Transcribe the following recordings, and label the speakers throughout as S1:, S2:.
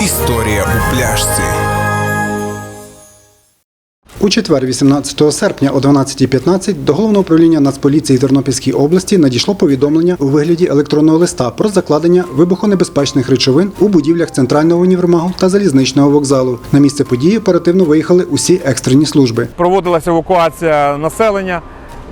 S1: Історія у пляшці.
S2: У четвер, 18 серпня о 12.15 до головного управління Нацполіції Тернопільській області надійшло повідомлення у вигляді електронного листа про закладення вибухонебезпечних речовин у будівлях центрального універмагу та залізничного вокзалу. На місце події оперативно виїхали усі екстрені служби.
S3: проводилася евакуація населення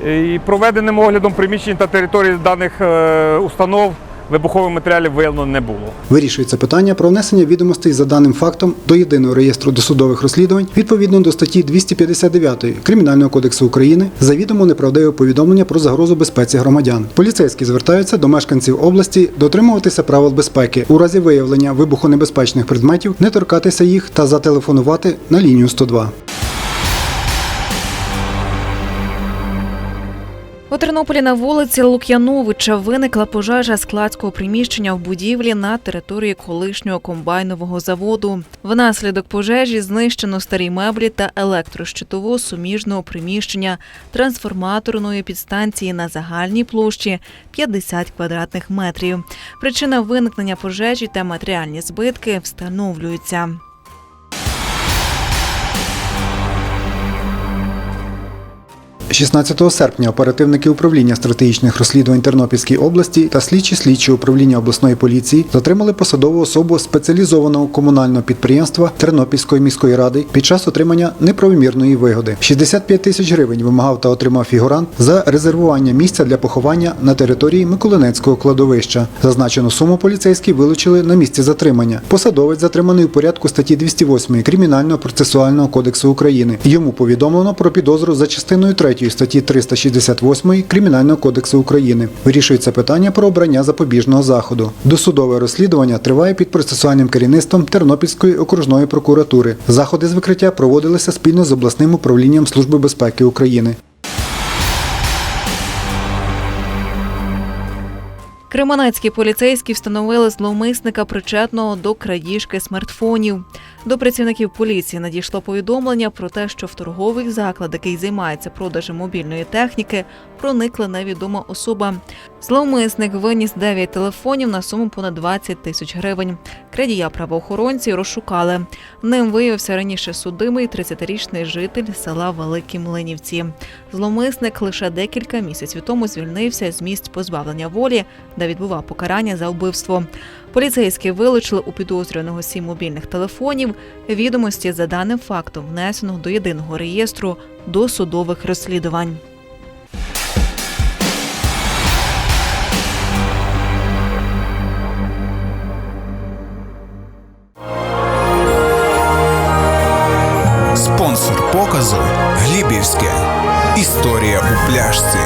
S3: і проведеним оглядом приміщень та територій даних е, установ вибухових матеріалів виявлено не було.
S2: Вирішується питання про внесення відомостей за даним фактом до єдиного реєстру досудових розслідувань відповідно до статті 259 Кримінального кодексу України завідомо неправдиве повідомлення про загрозу безпеці громадян. Поліцейські звертаються до мешканців області дотримуватися правил безпеки у разі виявлення вибухонебезпечних предметів, не торкатися їх та зателефонувати на лінію 102.
S4: У Тернополі на вулиці Лук'яновича виникла пожежа складського приміщення в будівлі на території колишнього комбайнового заводу. Внаслідок пожежі знищено старі меблі та електрощитову суміжного приміщення трансформаторної підстанції на загальній площі 50 квадратних метрів. Причина виникнення пожежі та матеріальні збитки встановлюються.
S2: – 16 серпня оперативники управління стратегічних розслідувань Тернопільської області та слідчі слідчі управління обласної поліції затримали посадову особу спеціалізованого комунального підприємства Тернопільської міської ради під час отримання неправомірної вигоди. 65 тисяч гривень вимагав та отримав фігурант за резервування місця для поховання на території Миколинецького кладовища. Зазначену суму поліцейські вилучили на місці затримання. Посадовець затриманий у порядку статті 208 Кримінального процесуального кодексу України. Йому повідомлено про підозру за частиною 3 статті 368 Кримінального кодексу України. Вирішується питання про обрання запобіжного заходу. Досудове розслідування триває під процесуальним керівництвом Тернопільської окружної прокуратури. Заходи з викриття проводилися спільно з обласним управлінням Служби безпеки України.
S4: Кременецькі поліцейські встановили зловмисника, причетного до крадіжки смартфонів. До працівників поліції надійшло повідомлення про те, що в торговий заклад, який займається продажем мобільної техніки, проникла невідома особа. Зловмисник виніс 9 телефонів на суму понад 20 тисяч гривень. Крадія правоохоронці розшукали. Ним виявився раніше судимий 30-річний житель села Великі Млинівці. Зловмисник лише декілька місяців тому звільнився з місць позбавлення волі, де відбував покарання за вбивство. Поліцейські вилучили у підозрюваного сім мобільних телефонів. Відомості за даним фактом внесено до єдиного реєстру досудових розслідувань.
S1: Спонсор показу Глібівське. Історія у пляшці.